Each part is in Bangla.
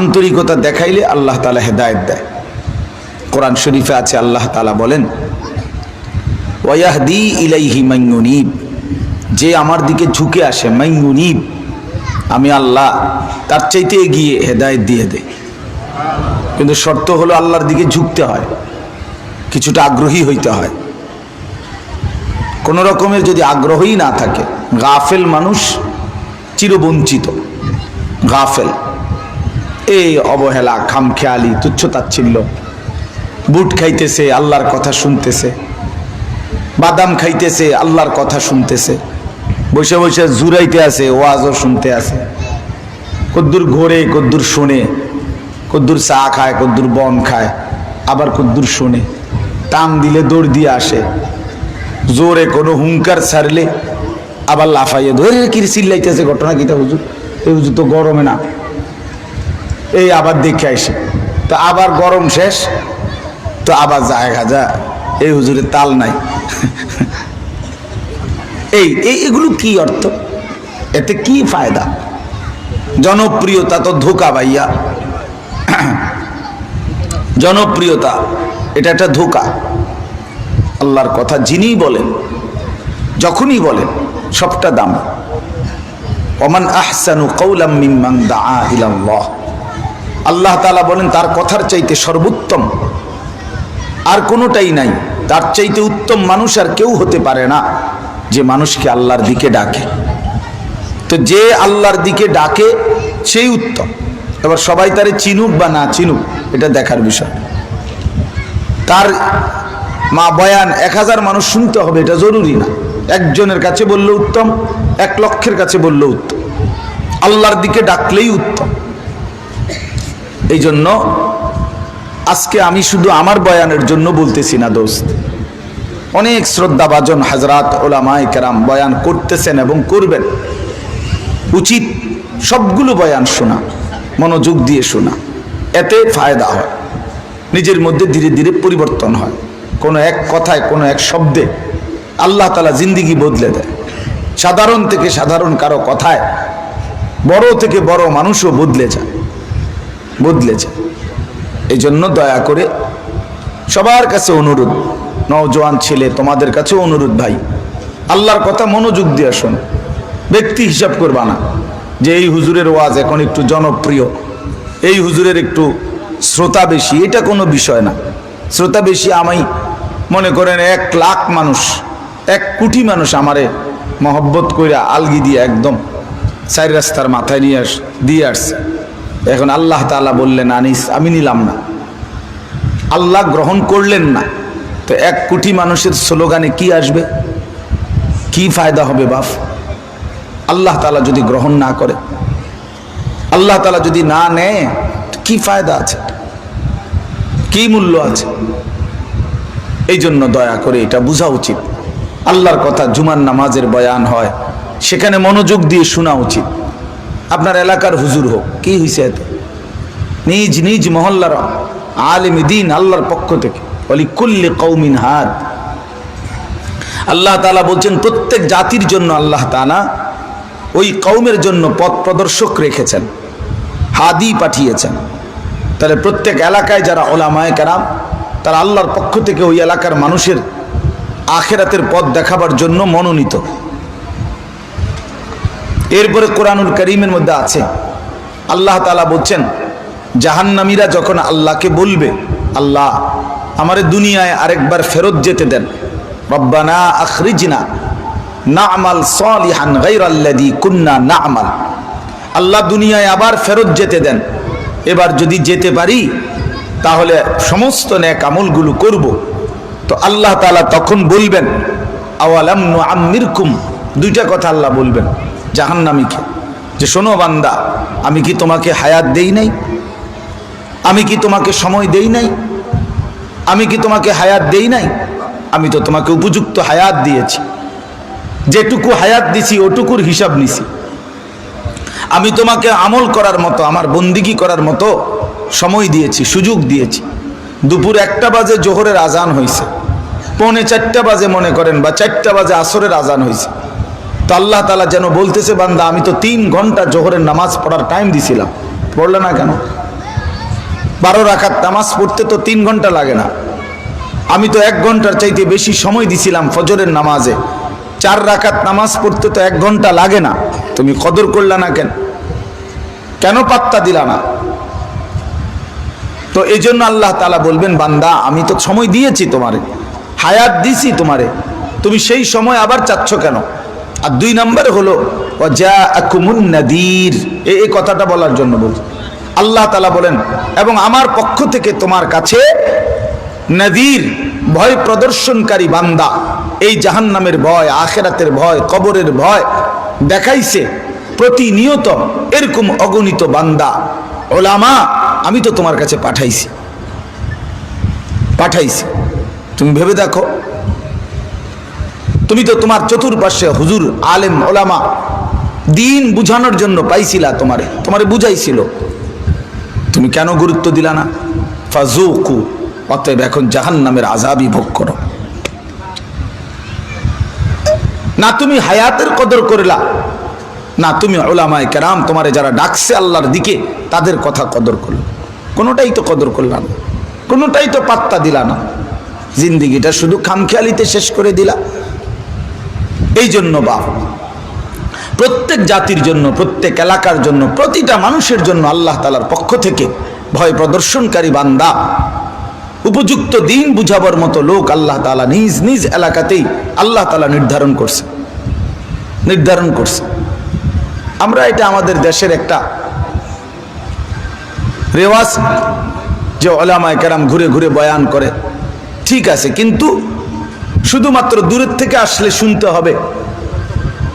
আন্তরিকতা দেখাইলে আল্লাহ তালা হেদায়ত দেয়। কোরআন শরীফে আছে, আল্লাহ তালা বলেন ওয়াহদি ইলাইহি মাইনুনিব যে আমার দিকে ঝুঁকে আসে মাইনুনিব আমি আল্লাহ, তার চাইতে এগিয়ে হেদায়ত দিয়ে দেয় কিন্তু শর্ত হলো আল্লাহর দিকে ঝুঁকতে হয়, কিছুটা আগ্রহী হইতে হয়। কোন রকমের যদি আগ্রহই না থাকে, গাফেল মানুষ চিরবঞ্চিত, গাফেল। এই অবহেলা, খামখেয়ালি তুচ্ছ তাচ্ছিল্য বুট খাইতেছে, আল্লাহর কথা শুনতেছে। বাদাম খাইতেছে, আল্লাহর কথা শুনতেছে। বসে বসে জুরাইতে আছে, ওয়াজও শুনতে আছে। কদ্দুর ঘোরে, কদ্দুর শোনে। কদ্দুর চা খায়, কদ্দুর বন খায়, আবার কদ্দুর শোনে। টান দিলে দৌড় দিয়ে আসে। জোরে কোনো হুঙ্কার ছাড়লে আবার লাফাইয়ে ধরে কি চিল্লাইতেছে ঘটনা কিটা হুজুর? এই হুজুর তো গরমে না। এই আবার দেখে আসে। তো আবার গরম শেষ, তো আবার যায় খাজা এই হুজুরের তাল নাই। এই এগুলো কি অর্থ? এতে কি ফায়দা? জনপ্রিয়তা তো ধোকা ভাইয়া। জনপ্রিয়তা, এটা একটা ধোকা। আল্লাহর কথা যিনি বলেন, যখনই বলেন, সবটা দাম। ওমান আহসানু কৌলাম মিম্মাং দা ইলাল্লাহ। আল্লাহ তালা বলেন, তার কথার চাইতে সর্বোত্তম। আর কোনোটাই নাই। তার চাইতে উত্তম মানুষ আর কেউ হতে পারে না, যে মানুষকে আল্লাহর দিকে ডাকে। তো যে আল্লাহর দিকে ডাকে, সেই উত্তম। এবার সবাই তারে চিনুক বা না চিনুক, এটা দেখার বিষয়। তার মা বয়ান, এক হাজার মানুষ শুনতে হবে, এটা জরুরি না। একজনের কাছে বললে উত্তম, এক লক্ষের কাছে বললে উত্তম। আল্লাহর দিকে ডাকলেই উত্তম। এই জন্য আজকে আমি শুধু আমার বয়ানের জন্য বলতেছি না, দোস্ত। অনেক শ্রদ্ধাভাজন হাজরাত ওলামায় কেরাম বয়ান করতেছেন এবং করবেন। উচিত সবগুলো বয়ান শোনা, মনোযোগ দিয়ে শোনা। এতে ফায়দা হয়। নিজের মধ্যে ধীরে ধীরে পরিবর্তন হয়। কোনো এক কথায়, কোনো এক শব্দে আল্লাহ তালা জিন্দিগি বদলে দেয়। সাধারণ থেকে সাধারণ কারও কথায়, বড় থেকে বড় মানুষও বদলে যায়। বদলে যায় এই জন্য দয়া করে সবার কাছে অনুরোধ, নওজোয়ান ছেলে, তোমাদের কাছে অনুরোধ ভাই, আল্লাহর কথা মনোযোগ দিয়ে শোনো। ব্যক্তি হিসাব করবা না যে এই হুজুরের ওয়াজ এখন একটু জনপ্রিয়, এই হুজুরের একটু শ্রোতা বেশি, এটা কোনো বিষয় না। শ্রোতা বেশি আমি মনে করেন এক লাখ মানুষ, এক কোটি মানুষ আমারে মহব্বত কইরা আলগি দিয়ে একদম চার রাস্তার মাথায় নিয়ে আস, দিয়ে আসছে। এখন আল্লাহ তাআলা বললেন, আনিস, আমি নিলাম না। আল্লাহ গ্রহণ করলেন না। তো এক কোটি মানুষের স্লোগানে কি আসবে? কি ফায়দা হবে বাপ? আল্লাহ তালা যদি গ্রহণ না করে, আল্লাহ তালা যদি না নেয় কি ফায়দা আছে? কি মূল্য আছে? এই জন্য দয়া করে এটা বোঝা উচিত। আল্লাহর কথা জুমার নামাজের বয়ান হয়, সেখানে মনোযোগ দিয়ে শোনা উচিত। আপনার এলাকার হুজুর হোক, কি হয়েছে এতে? নিজ নিজ মহল্লার আলিম দিন আল্লাহর পক্ষ থেকে বলি কুল্লি কৌমিন হাত আল্লাহ তালা বলছেন, প্রত্যেক জাতির জন্য আল্লাহ তালা ওই কৌমের জন্য পথ প্রদর্শক রেখেছেন, হাদি পাঠিয়েছেন। তাহলে প্রত্যেক এলাকায় যারা ওলামায় কারাম, তারা আল্লাহর পক্ষ থেকে ওই এলাকার মানুষের আখেরাতের পথ দেখাবার জন্য মনোনীত। এরপরে কোরআনুল করিমের মধ্যে আছে। আল্লাহ তালা বলছেন, জাহান্নামীরা যখন আল্লাহকে বলবে, আল্লাহ আমারে দুনিয়ায় আরেকবার ফেরত যেতে দেন। রব্বানা আখরিজনা নামাল সলিহান গাইরাল্লাদি কুন্না নামাল। আল্লাহ দুনিয়ায় আবার ফেরত যেতে দেন। এবার যদি যেতে পারি, তাহলে সমস্ত ন্যাক আমলগুলো করব। তো আল্লাহ তালা তখন বলবেন, আওয়ালাম আম্মিরকুম দুইটা কথা আল্লাহ বলবেন। জাহান্নামীকে যে শোনো বান্দা, আমি কি তোমাকে হায়াত দেই নাই? আমি কি তোমাকে সময় দেই নাই? আমি কি তোমাকে হায়াত দেই নাই? আমি তো তোমাকে উপযুক্ত হায়াত দিয়েছি। যেটুকু হায়াত দিছি, ওটুকুর হিসাব নিছি। আমি তোমাকে আমল করার মতো, আমার বন্দিগি করার মতো সময় দিয়েছি, সুযোগ দিয়েছি। দুপুর একটা বাজে জোহরের আজান হয়েছে পৌনে চারটা বাজে মনে করেন বা চারটা বাজে আসরের আজান হয়েছে তো আল্লাহ তালা যেন বলতেছে, বান্দা, আমি তো তিন ঘণ্টা জোহরের নামাজ পড়ার টাইম দিছিলাম। পড়লে না কেন? বারো রাখাত নামাজ পড়তে তো তিন ঘণ্টা লাগে না। আমি তো এক ঘণ্টার চাইতে বেশি সময় দিছিলাম ফজরের নামাজে। চার রাকাত নামাজ পড়তে তো এক ঘণ্টা লাগে না। তুমি কদর করলা না কেন? কেন পাত্তা দিলা না? তো এই জন্য আল্লাহ তালা বলবেন, বান্দা, আমি তো সময় দিয়েছি তোমারে, হায়াত দিছি তোমারে। তুমি সেই সময় আবার চাচ্ছ কেন? আর দুই নম্বর হলো নাদির। এই কথাটা বলার জন্য বলছি। আল্লাহ তালা বলেন, এবং আমার পক্ষ থেকে তোমার কাছে নদীর, ভয় প্রদর্শনকারী বান্দা, এই জাহান্নামের ভয়, আখেরাতের ভয়, কবরের ভয় দেখাইছে, প্রতিনিয়ত এরকম অগণিত বান্দা, ওলামা, আমি তো তোমার কাছে পাঠাইছি। পাঠাইছি। তুমি ভেবে দেখো তুমি তো তোমার চতুর্পাশে হুজুর, আলেম, ওলামা, দিন বুঝানোর জন্য পাইছিলা তোমারে তোমারে বুঝাইছিল। তুমি কেন গুরুত্ব দিলা না? ফাজুকু অতএব এখন জাহান নামের আজাবই ভোগ করো। না তুমি হায়াতের কদর করলা, না তুমি ওলামায় কেরাম তোমারে যারা ডাকছে আল্লাহর দিকে, তাদের কথা কদর করল। কোনোটাই তো কদর করলা না, কোনোটাই তো পাত্তা দিলা না। জিন্দিগিটা শুধু খামখেয়ালিতে শেষ করে দিলা। এই জন্য বাপ। প্রত্যেক জাতির জন্য, প্রত্যেক এলাকার জন্য, প্রতিটা মানুষের জন্য আল্লাহ তালার পক্ষ থেকে ভয় প্রদর্শনকারী বান্দা। উপযুক্ত দিন বুঝাবার মতো লোক আল্লাহ তালা নিজ নিজ এলাকাতেই আল্লাহ তালা নির্ধারণ করছে। নির্ধারণ করছে। আমরা এটা আমাদের দেশের একটা রেওয়াজ যে ওলামায় কেরাম ঘুরে ঘুরে বয়ান করে। ঠিক আছে, কিন্তু শুধুমাত্র দূরের থেকে আসলে শুনতে হবে।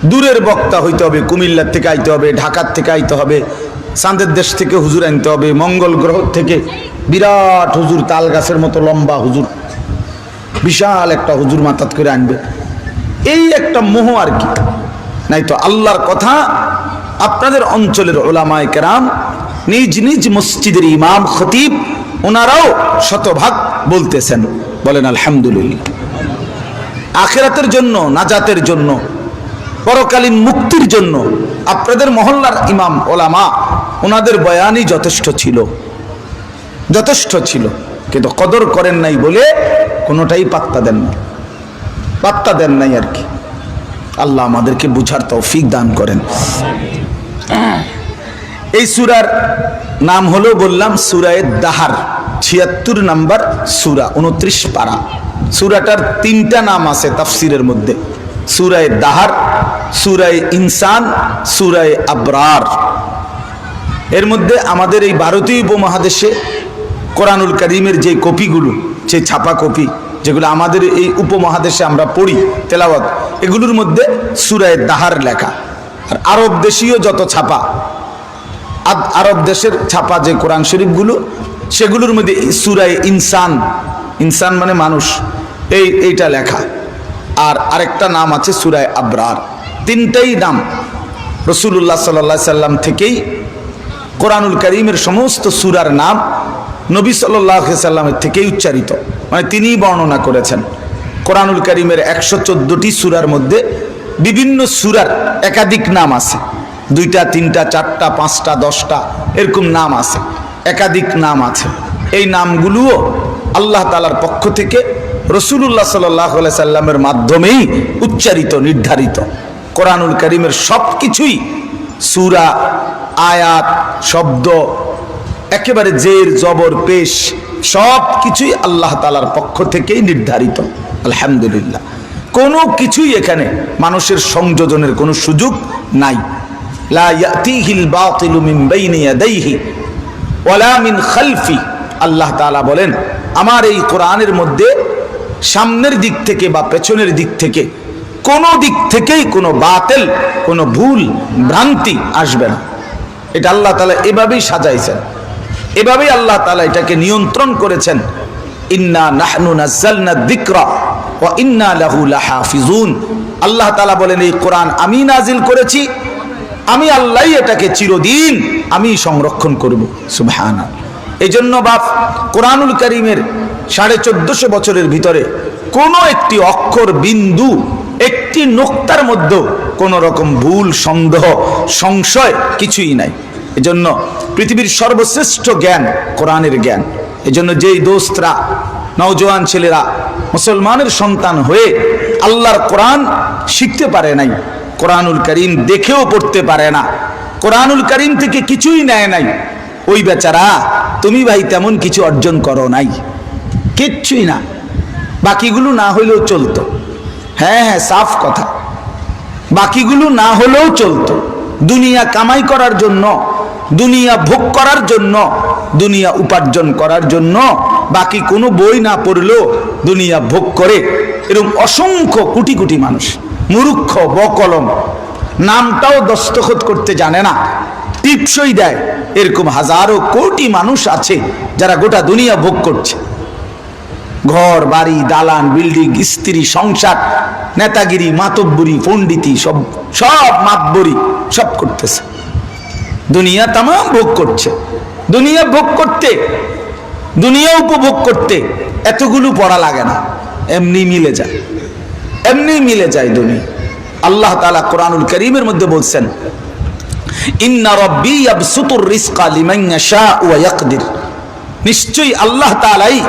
দূরের বক্তা হইতে হবে, কুমিল্লার থেকে আইতে হবে, ঢাকার থেকে আইতে হবে, চাঁদের দেশ থেকে হুজুর আনতে হবে, মঙ্গল গ্রহ থেকে বিরাট হুজুর, তাল গাছের মতো লম্বা হুজুর, বিশাল একটা হুজুর মাতাত করে আনবে। এই একটা মোহ আর কি। নাই তো আল্লাহর কথা আপনাদের অঞ্চলের ওলামায় কেরাম, নিজ নিজ মসজিদের ইমাম খতিব, ওনারাও শতভাগ বলতেছেন। বলেন আলহামদুলিল্লাহ। আখেরাতের জন্য, নাজাতের জন্য, পরকালীন মুক্তির জন্য আপনাদের মহল্লার ইমাম, ওলামা, ওনাদের বয়ানই যথেষ্ট ছিল। যথেষ্ট ছিল। কিন্তু কদর করেন নাই বলে কোনোটাই পাত্তা দেন না পাত্তা দেন নাই আর কি। আল্লাহ আমাদেরকে বুঝার তৌফিক দান করেন। এই সুরার নাম হলো বললাম সুরায় দাহার, ছিয়াত্তর নাম্বার সুরা, উনত্রিশ পারা। সুরাটার তিনটা নাম আছে তাফসিরের মধ্যে। সুরায় দাহার, সুরায় ইনসান, সুরায় আবরার। এর মধ্যে আমাদের এই ভারতীয় উপমহাদেশে কোরআনুল করিমের যে কপিগুলো সেই ছাপা কপি যেগুলো আমাদের এই উপমহাদেশে আমরা পড়ি, তেলাওয়াত, এগুলোর মধ্যে সুরায় দাহার লেখা। আর আরব দেশীয় যত ছাপা আরব দেশের ছাপা যে কোরআন শরীফগুলো, সেগুলোর মধ্যে সুরায় ইনসান ইনসান মানে মানুষ। এই, এইটা লেখা। আর আরেকটা নাম আছে সুরায় আবরার। তিনটাই নাম রসুল্লাহ সাল্লা সাল্লাম থেকেই কোরআনুল করিমের সমস্ত সুরার নাম নবী সাল্লাহ সাল্লামের থেকেই উচ্চারিত। মানে তিনিই বর্ণনা করেছেন। কোরআনুল করিমের একশো চোদ্দোটি সুরার মধ্যে বিভিন্ন সুরার একাধিক নাম আছে। দুইটা, তিনটা, চারটা, পাঁচটা, দশটা এরকম নাম আছে। একাধিক নাম আছে। এই নামগুলোও আল্লাহ তালার পক্ষ থেকে রসুল্লাহ সাল্লাহ সাল্লামের মাধ্যমেই উচ্চারিত, নির্ধারিত। কোরআনুল করিমের সব কিছুই সুরা, আয়াত, শব্দ, একেবারে জের, জবর, পেশ সব কিছুই আল্লাহ তালার পক্ষ থেকেই নির্ধারিত। আলহামদুলিল্লাহ। কোনো কিছুই এখানে মানুষের সংযোজনের কোনো সুযোগ নাই। আল্লাহ তাআলা বলেন, আমার এই কোরআনের মধ্যে সামনের দিক থেকে বা পেছনের দিক থেকে, কোনো দিক থেকেই কোনো বাতেল, কোনো ভুল, ভ্রান্তি আসবে না। এটা আল্লাহ তালা এভাবেই সাজাইছেন। এভাবেই আল্লাহ তালা এটাকে নিয়ন্ত্রণ করেছেন। ইন্না নাহনু নাজ্জালনা যিকরা ওয়া ইন্না লাহু লাহাফিজুন। আল্লাহ তালা বলেন, এই কোরআন আমি নাজিল করেছি। আমি আল্লাহই এটাকে চিরদিন আমি সংরক্ষণ করব। সুবহানা এই জন্য বাপ, কোরআনুল করিমের সাড়ে চোদ্দশো বছরের ভিতরে কোনো একটি অক্ষর বিন্দু, একটি নোক্তার মধ্যেও কোনো রকম ভুল, সন্দেহ, সংশয় কিছুই নাই। এজন্য পৃথিবীর সর্বশ্রেষ্ঠ জ্ঞান কোরআনের জ্ঞান। এজন্য যেই দোস্তরা, নওজোয়ান ছেলেরা, মুসলমানের সন্তান হয়ে আল্লাহর কোরআন শিখতে পারে নাই, কোরআনুল করিম দেখেও পড়তে পারে না, কোরআনুল করিম থেকে কিছুই নেয় নাই, ওই বেচারা, তুমি ভাই তেমন কিছু অর্জন করো নাই। কিচ্ছুই না। বাকিগুলো না হলেও চলতো। হ্যাঁ হ্যাঁ সাফ কথা। বাকিগুলো না হলেও চলতো। দুনিয়া কামাই করার জন্য, দুনিয়া ভোগ করার জন্য, দুনিয়া উপার্জন করার জন্য বাকি কোনো বই না পড়লেও দুনিয়া ভোগ করে। এরকম অসংখ্য কোটি কোটি মানুষ, মুরুক্ষ, বকলম, নামটাও দস্তখত করতে জানে না, টিপসই দেয়। এরকম হাজারো কোটি মানুষ আছে যারা গোটা দুনিয়া ভোগ করছে। ঘর, বাড়ি, দালান, বিল্ডিং, স্ত্রী, সংসার, নেতাগিরি, মাতব্বরি, পণ্ডিতি, সব সব মাতবরি সব করতেছে। দুনিয়া তাম ভোগ করছে। দুনিয়া ভোগ করতে, দুনিয়া উপভোগ করতে এতগুলো পড়া লাগে না। এমনি মিলে যায়। এমনি মিলে যায় দুনিয়া। আল্লাহ তালা কোরআনুল করিমের মধ্যে বলছেন ইয়াকদির। নিশ্চয়ই আল্লাহ তালাই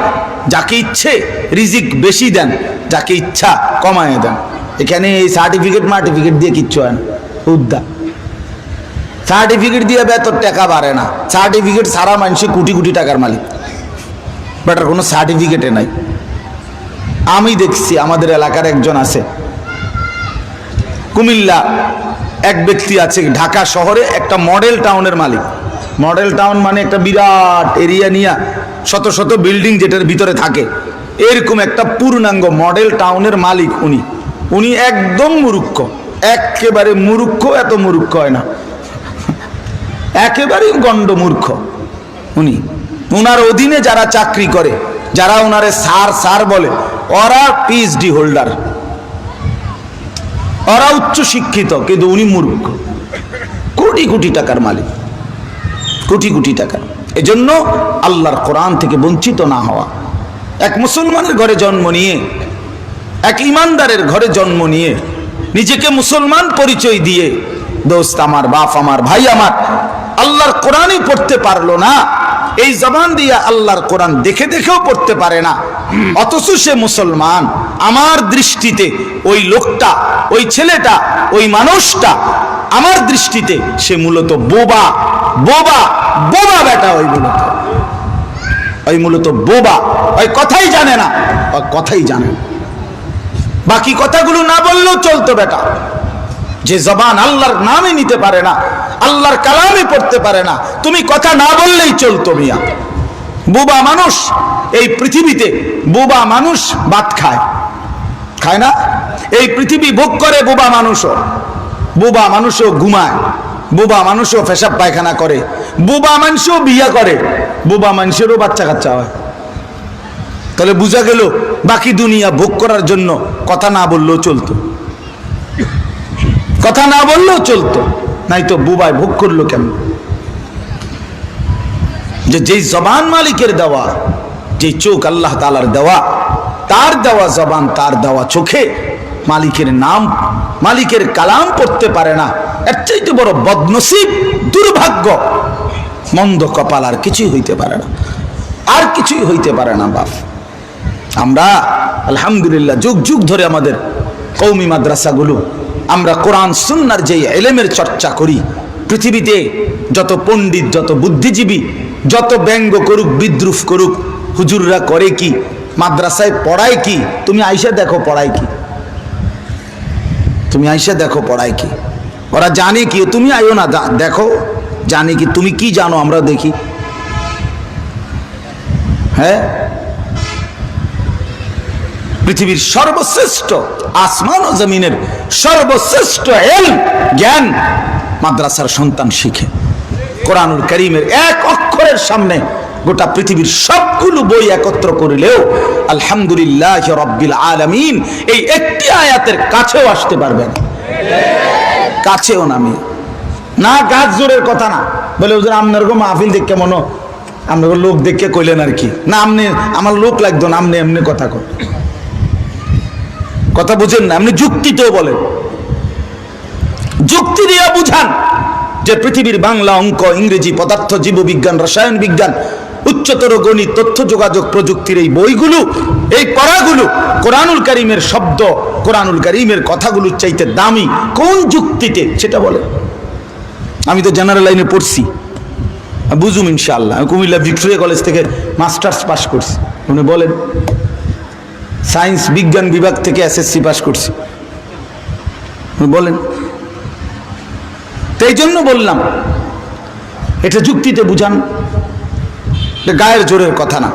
যাকে ইচ্ছে রিজিক বেশি দেন, যাকে ইচ্ছা কমায় দেন। এখানে এই সার্টিফিকেট মার্টিফিকেট দিয়ে কিচ্ছু হয় না। উদ্যা সার্টিফিকেট দিয়ে বেতর টাকা বাড়ে না। সার্টিফিকেট সারা মানুষ কোটি কোটি টাকার মালিক। বেটার কোনো সার্টিফিকেটে নাই। আমি দেখছি, আমাদের এলাকার একজন আছে। কুমিল্লা এক ব্যক্তি আছে, ঢাকা শহরে একটা মডেল টাউনের মালিক। মডেল টাউন মানে একটা বিরাট এরিয়া নিয়ে শত শত বিল্ডিং যেটার ভিতরে থাকে। এরকম একটা পূর্ণাঙ্গ মডেল টাউনের মালিক উনি। উনি একদম মুরুক্ষ একেবারে মুরুক্ষ এত মুরুক্ষ হয় না। একেবারেই গণ্ড মূর্খ উনি। ওনার অধীনে যারা চাকরি করে, যারা ওনারে সার সার বলে, ওরা পিএইচডি হোল্ডার ওরা উচ্চ শিক্ষিত, কিন্তু উনি মূর্খ। কোটি কোটি টাকার মালিক। কোটি কোটি টাকা এজন্য আল্লাহর কোরআন থেকে বঞ্চিত না হওয়া। এক মুসলমানের ঘরে জন্ম নিয়ে, এক ইমানদারের ঘরে জন্ম নিয়ে, নিজেকে মুসলমান পরিচয় দিয়ে, দোস্ত, আমার বাপ, আমার ভাই, আমার আল্লাহর কোরআনই পড়তে পারল না। এই জবান দিয়ে আল্লাহর কোরআন দেখে দেখেও পড়তে পারে না। অথচ সে মুসলমান। আমার দৃষ্টিতে ওই লোকটা, ওই ছেলেটা, ওই মানুষটা, আমার দৃষ্টিতে সে মূলত বোবা। বোবা বোবা বেটা ওই মূলত। ওই মূলত বোবা। ওই কথাই জানে না, ওই কথাই জানে না। বাকি কথাগুলো না বললেও চলতো বেটা। যে জবান আল্লাহর নামে নিতে পারে না, আল্লাহর কালামে পড়তে পারে না, তুমি কথা না বললেই চলতো মিয়া। বোবা মানুষ, এই পৃথিবীতে বোবা মানুষ ভাত খায়। খায় না? এই পৃথিবী ভোগ করে বোবা মানুষও। বোবা মানুষও ঘুমায়। বোবা মানুষও পেশাব পায়খানা করে, বুবা মানুষও বিয়া করে, বুবা মানুষেরও বাচ্চা কাচ্চা হয়। তাহলে বোঝা গেল, বাকি দুনিয়া ভোগ করার জন্য কথা না বললেও চলতো। কথা না বললেও চলতো নাই তো বুবাই ভোগ করল কেমন? যে যেই জবান মালিকের দেওয়া, যেই চোখ আল্লাহ তালার দেওয়া, তার দেওয়া জবান, তার দেওয়া চোখে মালিকের নাম, মালিকের কালাম পড়তে পারে না। এর চাইতে বড় বদনসিব, দুর্ভাগ্য, মন্দ কপাল আর কিছুই হইতে পারে না। আর কিছুই হইতে পারে না, বাপ। আমরা, আলহামদুলিল্লাহ, যুগ যুগ ধরে আমাদের কৌমি মাদ্রাসাগুলো, আমরা কোরআন, সুন্নার যে এলেমের চর্চা করি, পৃথিবীতে যত পণ্ডিত, যত বুদ্ধিজীবী, যত ব্যঙ্গ করুক, বিদ্রুপ করুক, হুজুররা করে কি, মাদ্রাসায় পড়ায় কি, তুমি আইসা দেখো পড়ায় কি। তুমি আইসা দেখো, পড়ায় কি? ওরা জানে কি? তুমি আইও না দেখো, জানে কি? তুমি কি জানো? আমরা দেখি। হ্যাঁ? পৃথিবীর সর্বশ্রেষ্ঠ, আসমান ও জমিনের সর্বশ্রেষ্ঠ এল জ্ঞান মাদ্রাসার সন্তান শিখে। কোরআনুল করিমের এক অক্ষরের সামনে গোটা পৃথিবীর সবগুলো বই একত্র করিলেও আলহামদুলিল্লাহ রব্বিল আলামিন এই একটি আয়াতের কাছেও আসতে পারবে না। কাছেও নামি না গাছ জোরের কথা না। বলে ওদের আপনার গো মাহফিল দেখে মনে আপনার লোক দেখে কইলেন আর কি। না, আপনি, আমার লোক লাগতো না, আপনি এমনি কথা কর কথা বুঝেন না, আপনি যুক্তিতেও বলেন। যুক্তি দিয়ে বুঝান যে পৃথিবীর বাংলা অঙ্ক, ইংরেজি, পদার্থ, জীববিজ্ঞান, রসায়ন বিজ্ঞান উচ্চতর গণিত, তথ্য যোগাযোগ প্রযুক্তির এই বইগুলো, এই পড়াগুলো, কোরআনুল করিমের শব্দ, কোরআনুল করিমের কথাগুলোর চাইতে দামি কোন যুক্তিতে? সেটা বলে। আমি তো জেনারেল লাইনে পড়ছি। বুঝুম ইনশাআল্লাহ। আমি কুমিল্লা ভিক্টোরিয়া কলেজ থেকে মাস্টার্স পাস করছি। উনি বলেন সায়েন্স বিজ্ঞান বিভাগ থেকে এসএসসি পাস করছি। উনি বলেন, তো এই জন্য বললাম, এটা যুক্তিতে বুঝান। গায়ের জোরের কথা না,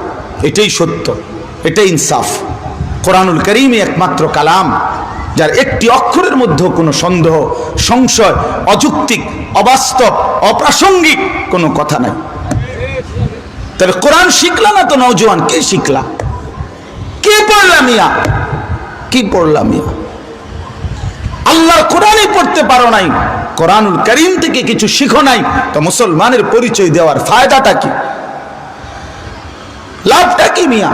এটাই সত্য, এটাই ইনসাফ। কোরআনুল করিমই একমাত্র কালাম, যার একটি অক্ষরের মধ্যেও কোনো সন্দেহ, সংশয়, অযৌক্তিক, অবাস্তব, অপ্রাসঙ্গিক কোনো কথা নাই। তবে কোরআন শিখলা না তো নৌজওয়ান কে শিখলা? কে পড়লাম ইয়া কি পড়লাম ইয়া আল্লাহর কোরআনই পড়তে পারো নাই, কোরআনুল করিম থেকে কিছু শিখো নাই, তো মুসলমানের পরিচয় দেওয়ার ফায়দাটা কি? লাভটা কি মিয়া?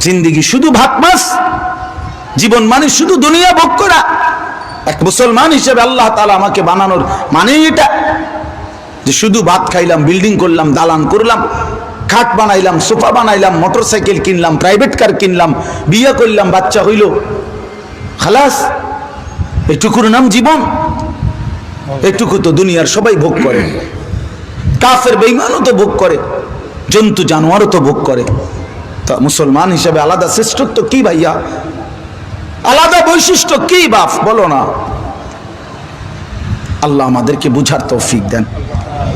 জিন্দিগি শুধু ভাত মাস জীবন মানে শুধু দুনিয়া ভোগ করা। এক মুসলমান হিসেবে আল্লাহ তালা আমাকে বানানোর মানে এটা। যে শুধু ভাত খাইলাম, বিল্ডিং করলাম, দালান করলাম, খাট বানাইলাম, সোফা বানাইলাম মোটর সাইকেল কিনলাম, প্রাইভেট কার কিনলাম, বিয়ে করলাম, বাচ্চা হইল। খালাস, এটুকুর নাম জীবন। এটুকু তো দুনিয়ার সবাই ভোগ করে। কাফের বেইমানও তো ভোগ করে। জন্তু জানোয়ারও তো ভোগ করে। তা মুসলমান হিসাবে আলাদা শ্রেষ্ঠত্ব কি ভাইয়া? আলাদা বৈশিষ্ট্য কি বাফ বলো না। আল্লাহ আমাদেরকে বুঝার তৌফিক দেন।